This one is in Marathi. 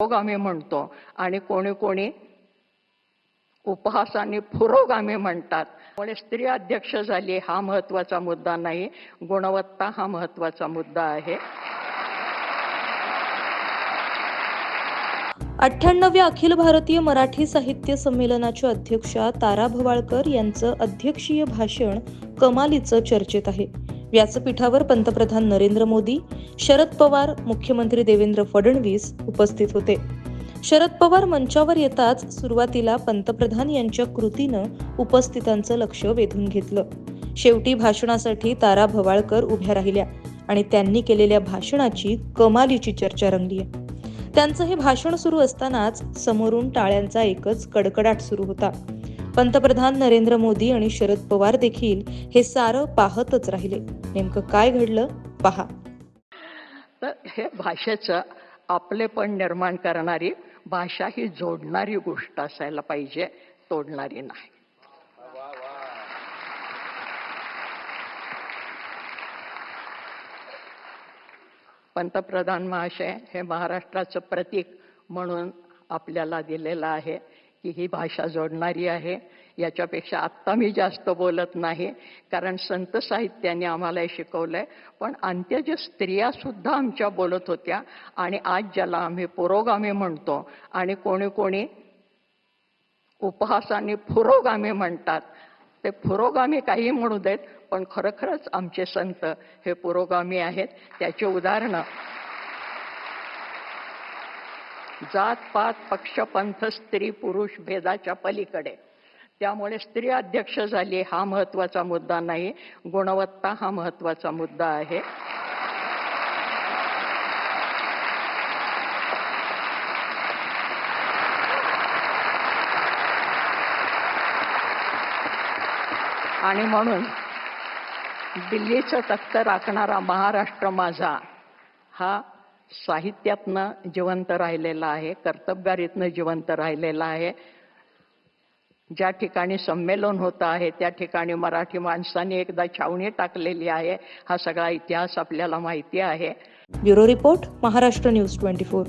पुरोगामी म्हणतो आणि कोणी कोणी उपहासाने पुरोगामी म्हणतात. त्यामुळे स्त्री अध्यक्ष झाली हा महत्त्वाचा मुद्दा नाही. गुणवत्ता हा महत्त्वाचा मुद्दा आहे. अठ्ठ्याण्णव्या अखिल भारतीय मराठी साहित्य संमेलनाच्या अध्यक्षा तारा भवाळकर यांचं अध्यक्षीय भाषण कमालीचं चर्चेत आहे. व्यासपीठावर पंतप्रधान नरेंद्र मोदी शरद पवार मुख्यमंत्री देवेंद्र फडणवीस उपस्थित होते. शरद पवार मंचावर येताच सुरुवातीला पंतप्रधान यांच्या कृतीनं उपस्थितांचं लक्ष वेधून घेतलं. शेवटी भाषणासाठी तारा भवाळकर उभ्या राहिल्या आणि त्यांनी केलेल्या भाषणाची कमालीची चर्चा रंगली आहे. त्यांचं हे भाषण सुरू असतानाच समोरून टाळ्यांचा एकच कडकडाट सुरू होता. पंतप्रधान नरेंद्र मोदी आणि शरद पवार देखील हे सारं पाहतच राहिले. नेमकं काय घडलं? पहा. तर हे भाषेचं आपलेपण निर्माण करणारी भाषा ही जोडणारी गोष्ट असायला पाहिजे तोडणारी नाही. पंतप्रधान महाशय हे महाराष्ट्राचं प्रतीक म्हणून आपल्याला दिलेलं आहे. की ही भाषा जोडणारी आहे. याच्यापेक्षा आत्ता मी जास्त बोलत नाही. कारण संत साहित्याने आम्हाला हे शिकवलंय. पण अंत्यज स्त्रिया सुद्धा आमच्या बोलत होत्या आणि आज ज्याला आम्ही पुरोगामी म्हणतो आणि कोणी कोणी उपहासाने पुरोगामी म्हणतात. ते पुरोगामी काही म्हणू देत पण खरोखरच आमचे संत हे पुरोगामी आहेत. त्याची उदाहरणं जात पात पक्ष पंथ स्त्री पुरुष भेदाच्या पलीकडे. त्यामुळे स्त्री अध्यक्ष झाली हा महत्त्वाचा मुद्दा नाही गुणवत्ता हा महत्त्वाचा मुद्दा आहे. आणि म्हणून दिल्लीचं तख्त राखणारा महाराष्ट्र माझा हा साहित्यातनं जिवंत राहिलेला आहे कर्तबगारीतनं जिवंत राहिलेला आहे. ज्या ठिकाणी संमेलन होतं आहे त्या ठिकाणी मराठी माणसाने एकदा छावणी टाकलेली आहे. हा सगळा इतिहास आपल्याला माहिती आहे. Bureau report Maharashtra news twenty four.